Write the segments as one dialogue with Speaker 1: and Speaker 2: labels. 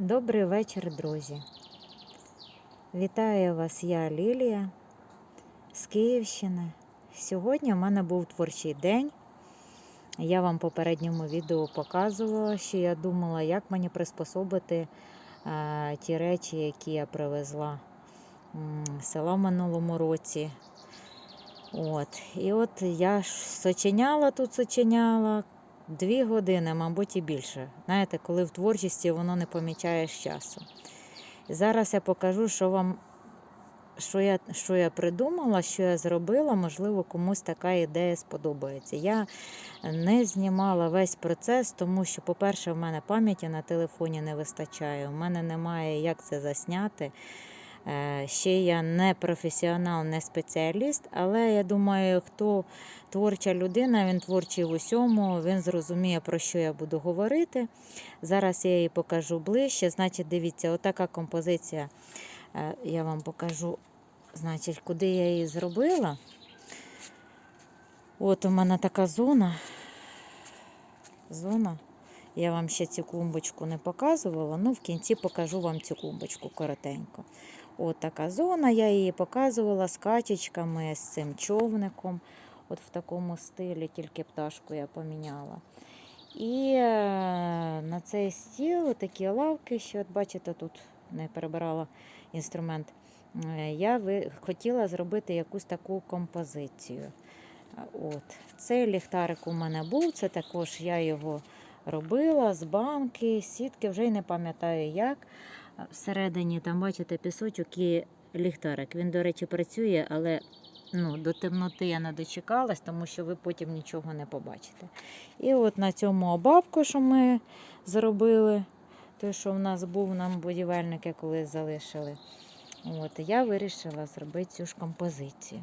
Speaker 1: Добрий вечір, друзі. Вітаю вас, я Лілія з Київщини. Сьогодні в мене був творчий день. Я вам в попередньому відео показувала, що я думала, як мені приспособити е, ті речі, які я привезла з села в минулому році. От. І от я ж сочиняла тут, сочиняла, Дві години, мабуть, і більше. Знаєте, коли в творчості воно не помічаєш часу. Зараз я покажу, що вам, що я, що я придумала, що я зробила, можливо, комусь така ідея сподобається. Я не знімала весь процес, тому що, по-перше, в мене пам'яті на телефоні не вистачає. У мене немає як це засняти. Е, Ще я не професіонал, не спеціаліст, але я думаю, хто творча людина, він творчий в усьому, він зрозуміє, про що я буду говорити. Зараз я її покажу ближче. Значить, дивіться, отака композиція. Е, Я вам покажу, значить, куди я її зробила. От у мене така зона. Зона. Я вам ще цю клумбочку не показувала, ну в кінці покажу вам цю клумбочку коротенько. От така зона, я її показувала з качечками, з цим човником, от в такому стилі, тільки пташку я поміняла. І е, на цей стіл такі лавки, що от бачите, тут не перебирала інструмент. Е, Я хотіла зробити якусь таку композицію. От. Цей ліхтарик у мене був, це також я його робила з банки, сітки, вже й не пам'ятаю як. Всередині там, бачите, пісочок і ліхтарик. Він, до речі, працює, але ну, до темноти я не дочекалась, тому що ви потім нічого не побачите. І от на цьому обабку, що ми зробили, той, що в нас був, нам будівельники колись залишили. От, я вирішила зробити цю ж композицію.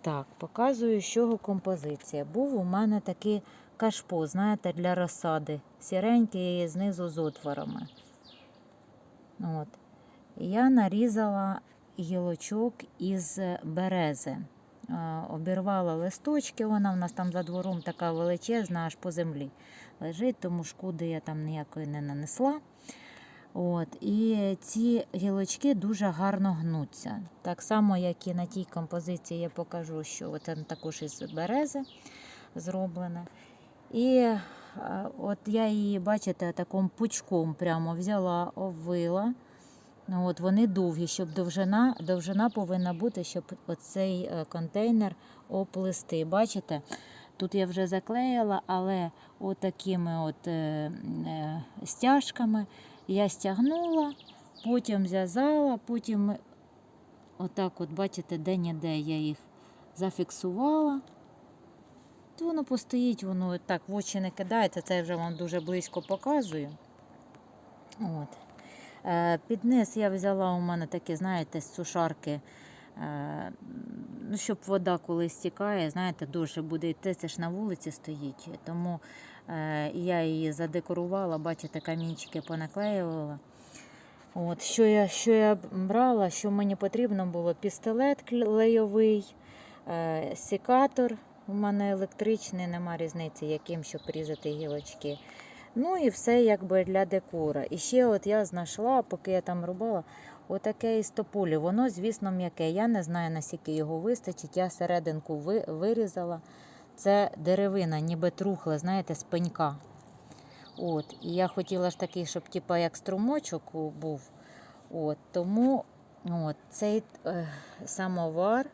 Speaker 1: Так, показую, з чого композиція. Був у мене такий кашпо, знаєте, для розсади. Сіренький знизу з отворами. От. Я нарізала гілочок із берези. Обірвала листочки, вона в нас там за двором така величезна, аж по землі лежить, тому шкоди я там ніякої не нанесла. От, і ці гілочки дуже гарно гнуться. Так само, як і на тій композиції, я покажу, що це також із берези зроблене. І от я її, бачите, таким пучком прямо взяла, обвила. Ну, От вони довгі, щоб довжина, довжина повинна бути, щоб оцей е, контейнер оплести. Бачите, тут я вже заклеїла, але отакими от, е, е, стяжками я стягнула, потім зв'язала, потім отак, от, бачите, де-не-де я їх зафіксувала. То воно постоїть, воно так в очі не кидається, це я вже вам дуже близько показую. От. Е, Під низ я взяла у мене такі, знаєте, сушарки, е, ну, щоб вода, коли стікає, знаєте, довше буде йти, це ж на вулиці стоїть. Тому е, я її задекорувала, бачите, камінчики понаклеювала. От, що, я, що я брала, що мені потрібно було пістолет клейовий, секатор. У мене електричний, нема різниці, яким, щоб різати гілочки. Ну і все якби для декора. І ще от я знайшла, поки я там робила, отаке із тополі. Воно, звісно, м'яке. Я не знаю, наскільки його вистачить. Я серединку ви- вирізала. Це деревина, ніби трухла, знаєте, з пенька. От. І я хотіла ж такий, щоб типа, як струмочок був. От. Тому от, цей е, самовар.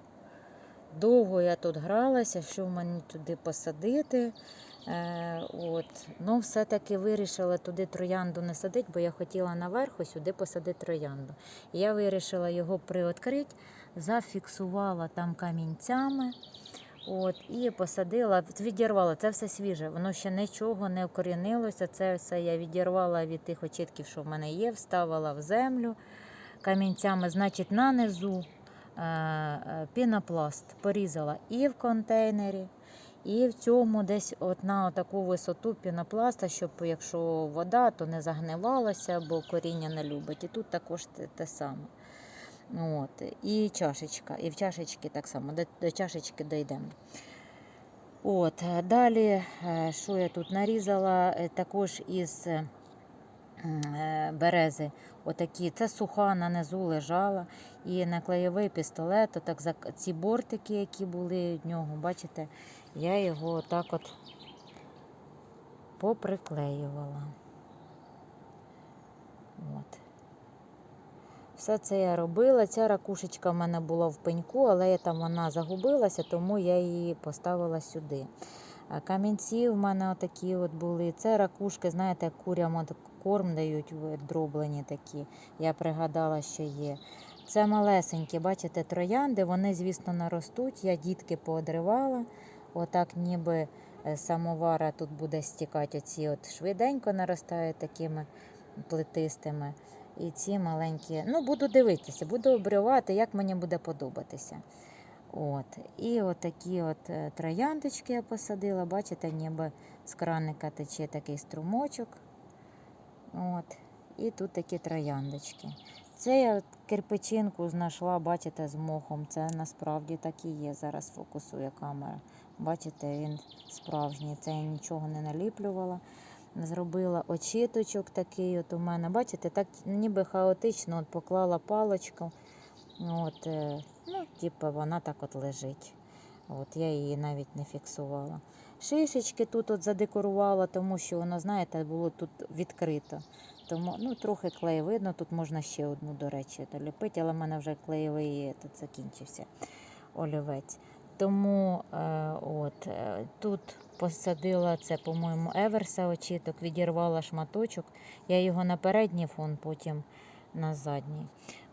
Speaker 1: Довго я тут гралася, що в мене туди посадити. Е, от. Ну, все-таки вирішила туди троянду не садити, бо я хотіла наверху сюди посадити троянду. Я вирішила його приоткрити, зафіксувала там камінцями. От, і посадила, відірвала, це все свіже, воно ще нічого не вкорінилося. Це все я відірвала від тих очітків, що в мене є, вставила в землю камінцями, значить, нанизу пінопласт порізала і в контейнері, і в цьому десь от на таку висоту пінопласта, щоб якщо вода, то не загнивалася, бо коріння не любить. І тут також те, саме. От. І чашечка. І в чашечки так само, до, до чашечки дійдемо. От. Далі, е, що я тут нарізала, е, також із е, е, берези. Отакі. Це суха на низу лежала. І на клеєвий пістолет, отак за ці бортики, які були від нього, бачите, я його отак от поприклеювала. От. Все це я робила. Ця ракушечка в мене була в пеньку, але я там вона загубилася, тому я її поставила сюди. Камінці в мене отакі от були. Це ракушки, знаєте, курям от корм дають дроблені такі. Я пригадала, що є. Це малесенькі, бачите, троянди, вони, звісно, наростуть. Я дітки поодривала. Отак, ніби е, самовара тут буде стікати оці от швиденько наростають такими плетистими. І ці маленькі. Ну, буду дивитися, буду обривати, як мені буде подобатися. От. І от такі от е, трояндочки я посадила. Бачите, ніби з краника тече такий струмочок. От. І тут такі трояндочки. Це я от кирпичинку знайшла, бачите, з мохом. Це насправді так і є. Зараз фокусує камера. Бачите, він справжній. Це я нічого не наліплювала. Зробила очіточок такий от у мене. Бачите, так ніби хаотично от поклала паличку. От, е, ну, типу, вона так от лежить. От, я її навіть не фіксувала. Шишечки тут от задекорувала, тому що воно, знаєте, було тут відкрито. Тому ну, трохи клей видно, тут можна ще одну, до речі, доліпити, але в мене вже клеєвий тут закінчився олівець. Тому е, от, е, тут посадила це, по-моєму, Еверса очіток, відірвала шматочок. Я його на передній фон, потім на задній.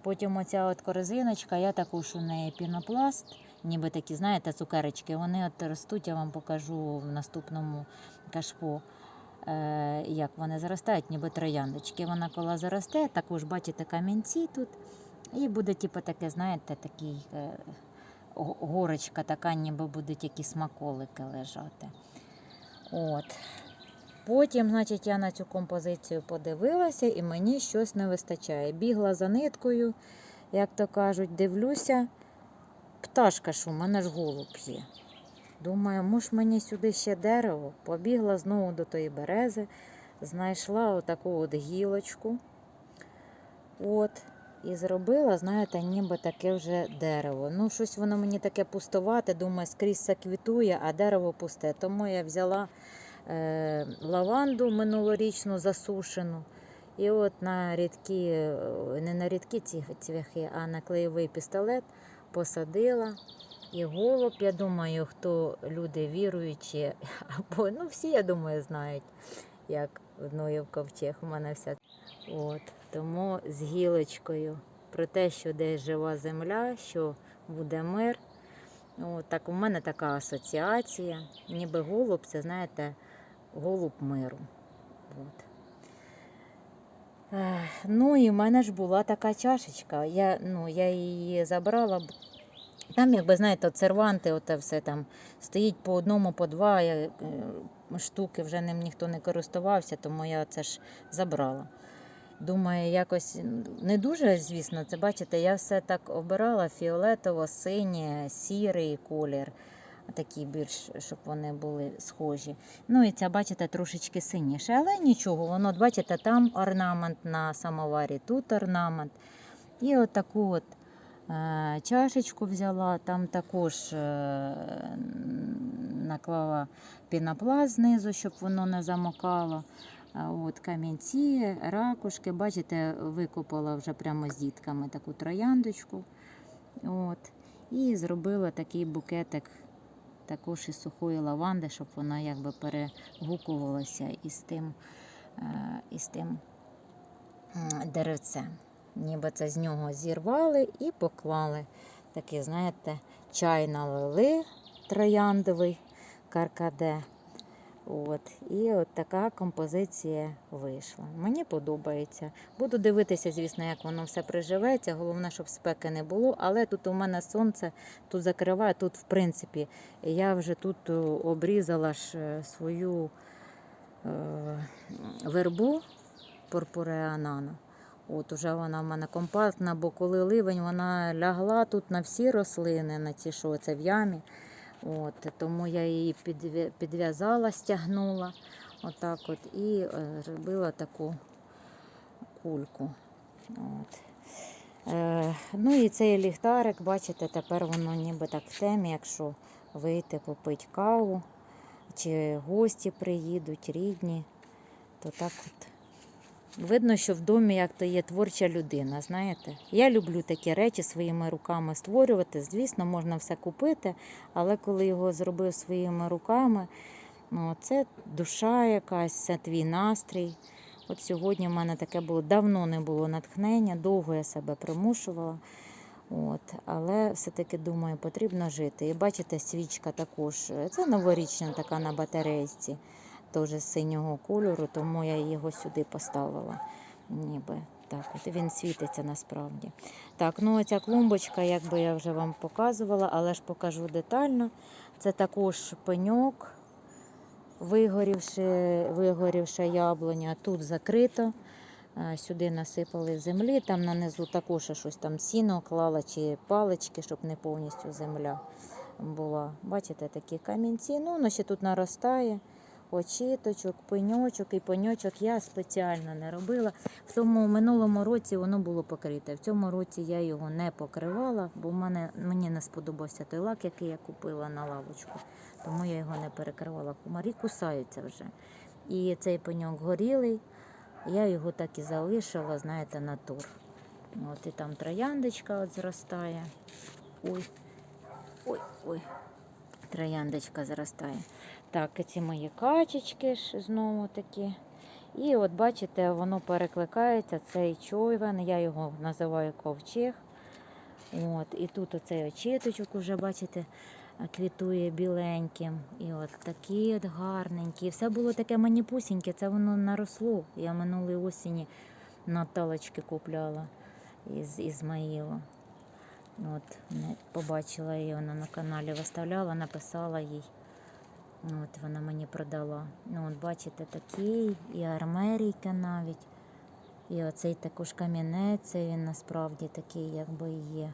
Speaker 1: Потім оця от корзиночка, я також у неї пінопласт, ніби такі, знаєте, цукерочки. Вони от ростуть, я вам покажу в наступному кашпо. Е, як вони зростають, ніби трояндочки. Вона коли заросте, також бачите камінці тут. І буде, типу, таке, знаєте, такий е, горочка, така, ніби будуть якісь смаколики лежати. От. Потім, значить, я на цю композицію подивилася і мені щось не вистачає. Бігла за ниткою, як то кажуть, дивлюся. Пташка ж у мене ж голуб є. Думаю, може мені сюди ще дерево. Побігла знову до тої берези, знайшла отаку от гілочку. От. І зробила, знаєте, ніби таке вже дерево. Ну, щось воно мені таке пустувате, думаю, скрізь це квітує, а дерево пусте. Тому я взяла лаванду минулорічну засушену. І от на рідкі, е, не на рідкі ці цвяхи, а на клеєвий пістолет посадила. І голуб, я думаю, хто люди віруючі, або ну всі, я думаю, знають, як в Ноїв ковчег у мене вся. От, тому з гілочкою про те, що десь жива земля, що буде мир. От, так у мене така асоціація. Ніби голуб, це знаєте, голуб миру. От. Ну і в мене ж була така чашечка. Я, ну, я її забрала. Там, якби знаєте, от серванти, оте все там стоїть по одному, по два я, е, штуки, вже ним ніхто не користувався, тому я це ж забрала. Думаю, якось не дуже, звісно, це бачите, я все так обирала фіолетово, синє, сірий колір. Такі більш, щоб вони були схожі. Ну і ця, бачите, трошечки синіше, але нічого, воно, бачите, там орнамент на самоварі, тут орнамент. І таку от е, чашечку взяла, там також е, наклала пінопласт знизу, щоб воно не замокало. От камінці, ракушки, бачите, викопала вже прямо з дітками таку трояндочку. От. І зробила такий букетик також із сухої лаванди, щоб вона якби перегукувалася із тим, е, із тим деревцем. Ніби це з нього зірвали і поклали. Такий, знаєте, чай налили трояндовий каркаде. От. І от така композиція вийшла. Мені подобається. Буду дивитися, звісно, як воно все приживеться. Головне, щоб спеки не було. Але тут у мене сонце тут закриває. Тут, в принципі, я вже тут обрізала ж е, свою е, вербу пурпуреанана. От уже вона в мене компактна, бо коли ливень, вона лягла тут на всі рослини, на ці, що це в ямі. От, тому я її підв'язала, стягнула отак от, і е, робила таку кульку. От. Е, ну і цей ліхтарик, бачите, тепер воно ніби так в темі, якщо вийти попити каву, чи гості приїдуть, рідні, то так от. Видно, що в домі як то є творча людина, знаєте. Я люблю такі речі своїми руками створювати. Звісно, можна все купити, але коли його зробив своїми руками, ну, це душа якась, це твій настрій. От сьогодні в мене таке було, давно не було натхнення, довго я себе примушувала. От, але все-таки думаю, потрібно жити. І бачите, свічка також, це новорічна така на батарейці, теж синього кольору, тому я його сюди поставила. Ніби так, от він світиться насправді. Так, ну оця клумбочка, якби я вже вам показувала, але ж покажу детально. Це також пеньок, вигорівши, вигорівша яблуня. Тут закрито. Сюди насипали землі, там нанизу також щось там сіно клала чи палички, щоб не повністю земля була. Бачите, такі камінці. Ну, воно ще тут наростає. Очіточок, пеньочок і пеньочок я спеціально не робила. В тому минулому році воно було покрите. В цьому році я його не покривала, бо мене, мені не сподобався той лак, який я купила на лавочку. Тому я його не перекривала. Комарі кусаються вже. І цей пеньок горілий. Я його так і залишила, знаєте, на тур. От і там трояндочка от зростає. Ой, ой, ой. Трояндочка зростає. Так, ці мої качечки ж знову такі. І от бачите, воно перекликається, цей чойвен, я його називаю ковчег. От, і тут оцей очіточок уже, бачите, квітує біленьким. І от такі от гарненькі. Все було таке маніпусіньке, це воно наросло. Я минулої осені Наталочки купляла із Ізмаїла. От, побачила її, вона на каналі виставляла, написала їй. От вона мені продала. Ну, от бачите, такий, і армерійка навіть. І оцей також камінець, він насправді такий, якби і є.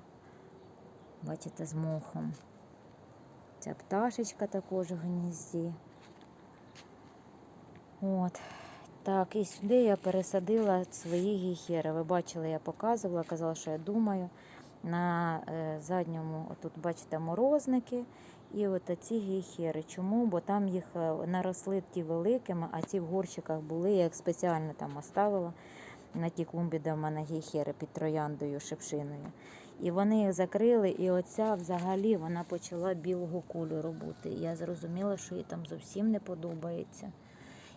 Speaker 1: Бачите, з мохом. Ця пташечка також в гнізді. От. Так, і сюди я пересадила свої гіхери. Ви бачили, я показувала, казала, що я думаю. На е, задньому, отут, бачите, морозники і от ці гіхери. Чому? Бо там їх е, наросли ті великими, а ці в горщиках були, я їх спеціально там оставила на тій клумбі, де в мене гіхери під трояндою шипшиною. І вони їх закрили, і оця взагалі вона почала білого кольору бути. Я зрозуміла, що їй там зовсім не подобається.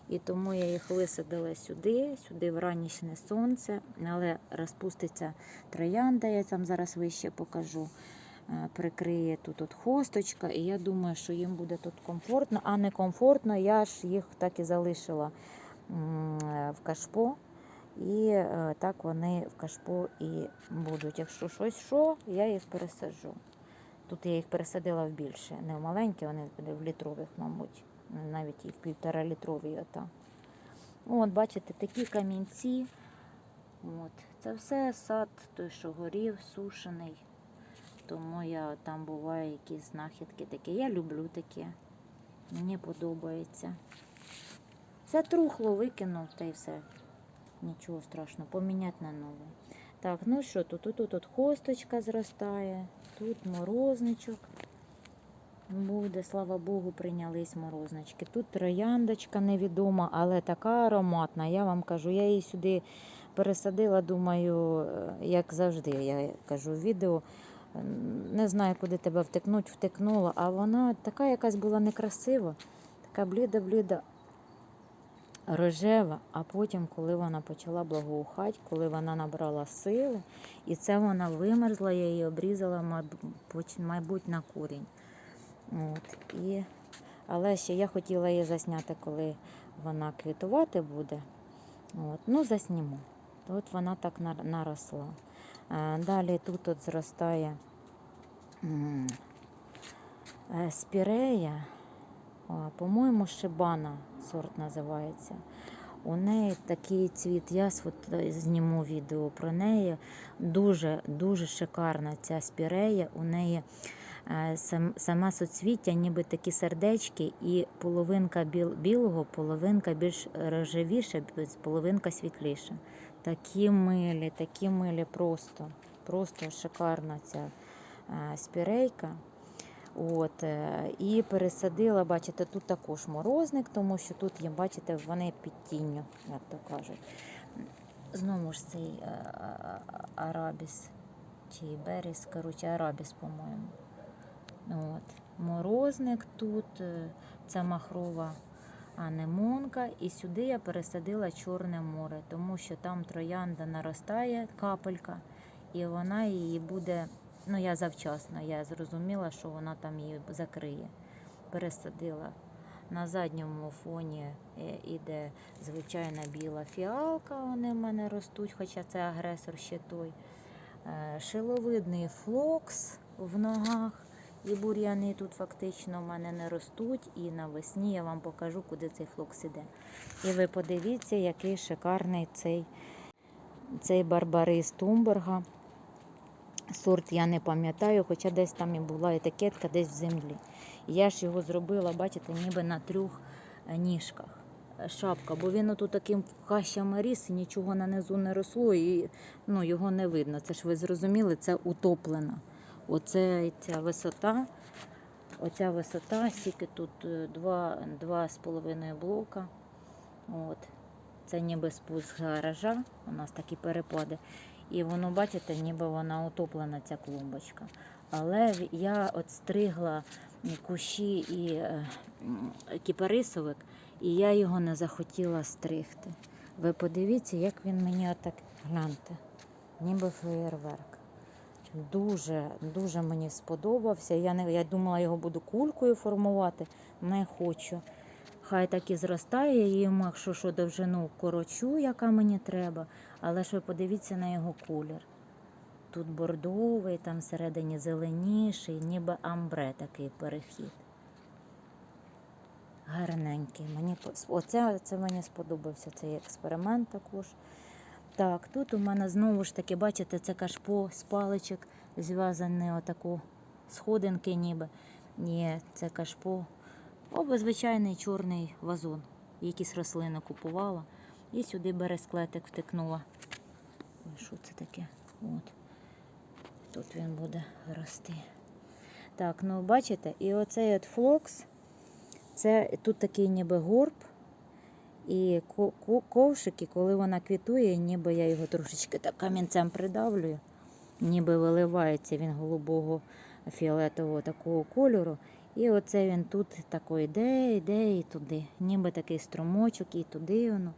Speaker 1: І тому я їх висадила сюди, сюди в ранішнє сонце, але розпуститься троянда, я там зараз вище покажу. Е, Прикриє тут от хосточка, і я думаю, що їм буде тут комфортно, а не комфортно, я ж їх так і залишила е, в кашпо. І е, так вони в кашпо і будуть. Якщо щось що, я їх пересаджу. Тут я їх пересадила в більше, не в маленькі, вони в літрових, мабуть, навіть і в півтора літрові ота. От, бачите, такі камінці. От. Це все сад, той, що горів, сушений. Тому я там буває якісь знахідки такі. Я люблю таке. Мені подобається. Затрухло, викинув та й все. Нічого страшного, поміняти на нове. Так, ну що, тут, тут, тут, хосточка зростає, тут морозничок буде, слава Богу, прийнялись морознички. Тут трояндочка невідома, але така ароматна. Я вам кажу, я її сюди пересадила, думаю, е, як завжди, я кажу в відео. Не знаю, куди тебе втикнуть, втикнула, а вона така якась була некрасива, така бліда-бліда, рожева, а потім, коли вона почала благоухати, коли вона набрала сили, і це вона вимерзла, я її обрізала, мабуть, на курінь. От, і... Але ще я хотіла її засняти, коли вона квітувати буде. От, ну, засніму. От вона так наросла. Далі тут от зростає е, спірея, по-моєму, шибана сорт називається. У неї такий цвіт, я от зніму відео про неї. Дуже, дуже шикарна ця спірея. У неї Е, сама соцвіття, ніби такі сердечки, і половинка біл, білого, половинка більш рожевіша, половинка світліша. Такі милі, такі милі просто. Просто шикарна ця е, спірейка. От, е, і пересадила, бачите, тут також морозник, тому що тут є, бачите, вони під тінню, як то кажуть. Знову ж цей е, арабіс чи беріс, коротше, арабіс, по-моєму. От. Морозник тут, це махрова анемонка, і сюди я пересадила Чорне море, тому що там троянда наростає капелька, і вона її буде. Ну, я завчасно, я зрозуміла, що вона там її закриє. Пересадила. На задньому фоні е, іде звичайна біла фіалка, вони в мене ростуть, хоча це агресор ще той. Е, Шиловидний флокс в ногах. І бур'яни тут фактично в мене не ростуть. І навесні я вам покажу, куди цей флокс іде. І ви подивіться, який шикарний цей, цей барбарис Тумберга. Сорт я не пам'ятаю, хоча десь там і була етикетка, десь в землі. Я ж його зробила, бачите, ніби на трьох е, ніжках. Е, Шапка, бо він отут таким хащами ріс, і нічого на низу не росло, і ну, його не видно. Це ж ви зрозуміли, це утоплена. Оце ця висота. Оця висота, стільки тут е, два, два з половиною блока. От. Це ніби спуск гаража, у нас такі перепади. І воно, бачите, ніби вона утоплена, ця клумбочка. Але я от стригла кущі і е, кіпарисовик, і я його не захотіла стригти. Ви подивіться, як він мені отак гляньте, ніби феєрверк. Дуже, дуже мені сподобався. Я, не, я думала, його буду кулькою формувати. Не хочу. Хай так і зростає, і йому, якщо що довжину корочу, яка мені треба. Але ж ви подивіться на його колір. Тут бордовий, там всередині зеленіший, ніби амбре такий перехід. Гарненький. Мені Оце, це мені сподобався цей експеримент також. Так, тут у мене знову ж таки, бачите, це кашпо з паличок зв'язане отаку сходинки ніби. Ні, це кашпо. О, звичайний чорний вазон. Якісь рослини купувала. І сюди бересклетик втикнула. Що це таке? От. Тут він буде рости. Так, ну бачите, і оцей от флокс, це тут такий ніби горб. І ко- ко- ковшики, коли вона квітує, ніби я його трошечки так камінцем придавлюю, ніби виливається він голубого фіолетового такого кольору. І оце він тут тако йде, йде і туди. Ніби такий струмочок, і туди воно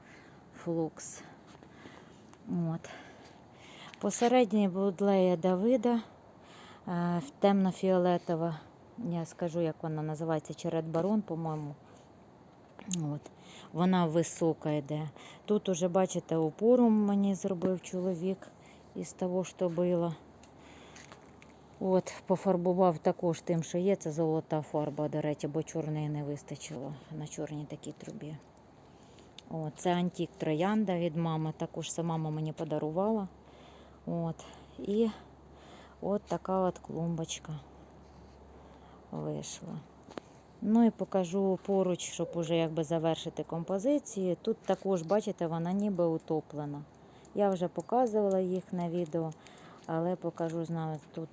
Speaker 1: флокс. От. Посередній будлея Давида е, темно-фіолетова. Я скажу, як вона називається, черед барон, по-моєму. От. Вона висока йде. Тут уже, бачите, опору мені зробив чоловік із того, що було. От, пофарбував також тим, що є. Це золота фарба, до речі, бо чорної не вистачило на чорній такій трубі. От, це антік троянда від мами. Також це мама мені подарувала. От. І от така от клумбочка вийшла. Ну і покажу поруч, щоб уже якби завершити композицію. Тут також, бачите, вона ніби утоплена. Я вже показувала їх на відео, але покажу знову тут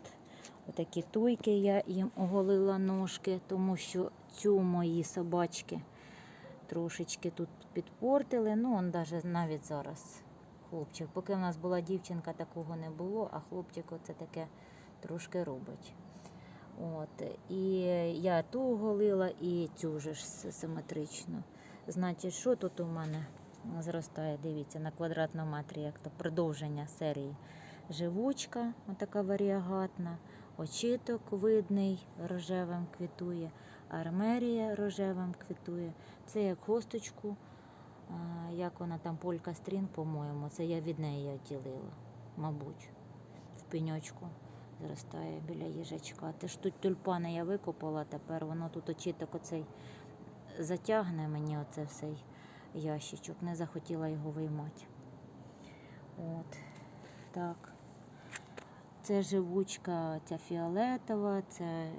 Speaker 1: отакі туйки. Я їм оголила ножки, тому що цю мої собачки трошечки тут підпортили. Ну, он даже навіть зараз хлопчик. Поки в нас була дівчинка, такого не було, а хлопчик оце таке трошки робить. От. І я ту оголила, і цю же ж симетрично. Значить, що тут у мене зростає? Дивіться, на квадратному метрі, як то продовження серії. Живучка, отака варіагатна, очіток видний, рожевим квітує, армерія рожевим квітує. Це як хосточку, як вона там полька стрін, по-моєму, це я від неї відділила, мабуть, в пеньочку зростає біля їжачка. Те ж тут тюльпани я викопала, тепер воно тут очіток оцей затягне мені оце цей ящичок. Не захотіла його виймати. От. Так. Це живучка ця фіолетова, це, е,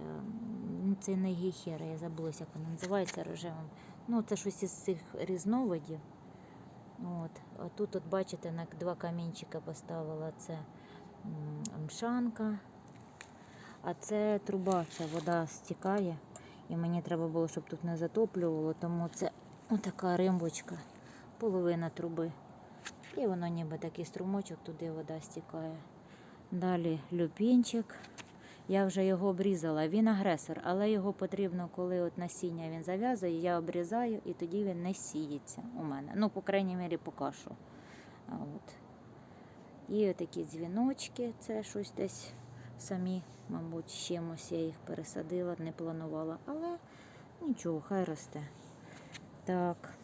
Speaker 1: ну, це не гіхера, я забулася, як вона називається рожевим. Ну, це щось із цих різновидів. От. А тут, от бачите, на два камінчика поставила це мшанка. А це труба, ця вода стікає. І мені треба було, щоб тут не затоплювало, тому це отака римбочка, половина труби. І воно ніби такий струмочок, туди вода стікає. Далі люпінчик. Я вже його обрізала. Він агресор, але його потрібно, коли от насіння він зав'язує, я обрізаю і тоді він не сіється у мене. Ну, по крайній мірі. А От. І такі дзвіночки, це щось десь самі, мабуть, чимось я їх пересадила, не планувала, але нічого, хай росте. Так.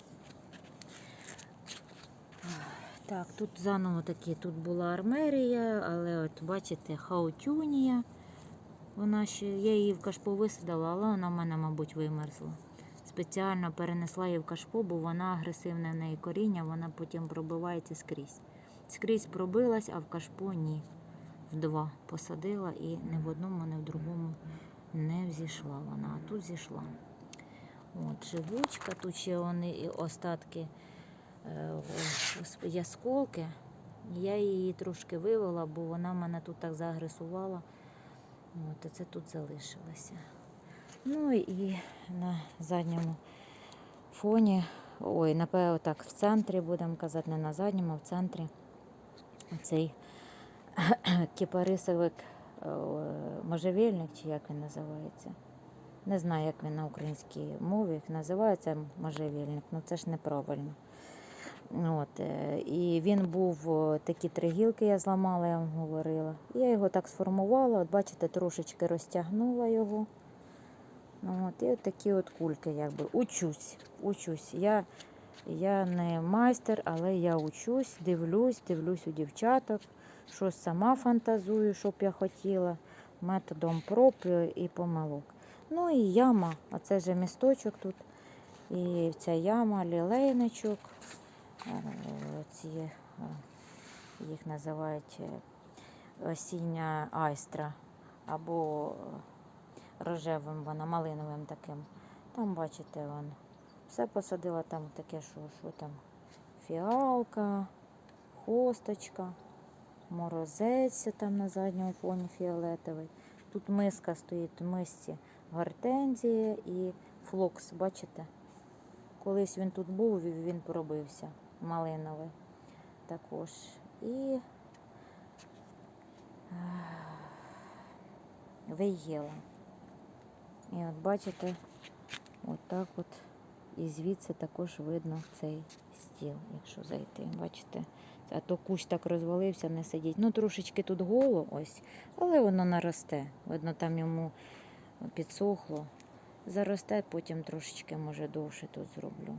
Speaker 1: Так, тут заново такі, тут була армерія, але от бачите, хаутюнія. Вона ще, я її в кашпо висадила, але вона в мене, мабуть, вимерзла. Спеціально перенесла її в кашпо, бо вона агресивне в неї коріння, вона потім пробивається скрізь. Скрізь пробилась, а в кашпо ні. В два посадила і ні в одному, ні в другому не взійшла вона, а тут зійшла. От, живучка, тут ще вони і остатки е, о- ясколки. Я її трошки вивела, бо вона мене тут так заагресувала. От, і це тут залишилося. Ну і на задньому фоні, ой, напевно, так, в центрі, будемо казати, не на задньому, а в центрі цей кіпарисовик е, можжевельник, чи як він називається. Не знаю, як він на українській мові називається можжевельник, ну це ж неправильно. От, е, і він був о, такі три гілки, я зламала, я вам говорила. Я його так сформувала, от бачите, трошечки розтягнула його. От, і от такі от кульки, якби. Учусь, учусь. Я, я не майстер, але я учусь, дивлюсь, дивлюсь у дівчаток, щось сама фантазую, що б я хотіла, методом проб і помилок. Ну і яма, а це вже місточок тут. І ця яма, лілейничок. Е, ці, е, їх називають е, осіння айстра або рожевим, вона малиновим таким. Там, бачите, вон, все посадила, там таке, що, що там фіалка, хосточка, морозець там на задньому фоні фіолетовий. Тут миска стоїть, в мисці гортензія і флокс, бачите? Колись він тут був, він пробився, малиновий також. І виїла. І от бачите, от так от і звідси також видно цей стіл, якщо зайти. Бачите? А то кущ так розвалився, не сидіть. Ну, трошечки тут голо ось, але воно наросте. Видно, там йому підсохло. Заросте, потім трошечки, може, довше тут зроблю.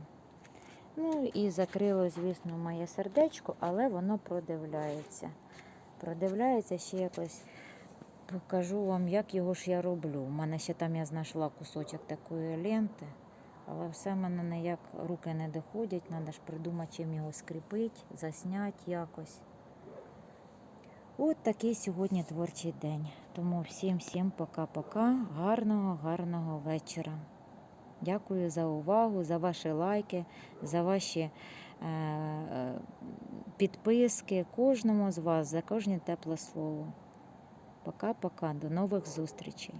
Speaker 1: Ну і закрило, звісно, моє сердечко, але воно продивляється. Продивляється ще якось. Покажу вам, як його ж я роблю. У мене ще там я знайшла кусочок такої ленти, але все в мене ніяк руки не доходять. Треба ж придумати, чим його скріпити, засняти якось. От такий сьогодні творчий день. Тому всім всім пока-пока. Гарного, гарного вечора. Дякую за увагу, за ваші лайки, за ваші е, е, підписки. Кожному з вас за кожне тепле слово. Пока-пока. До нових зустрічей.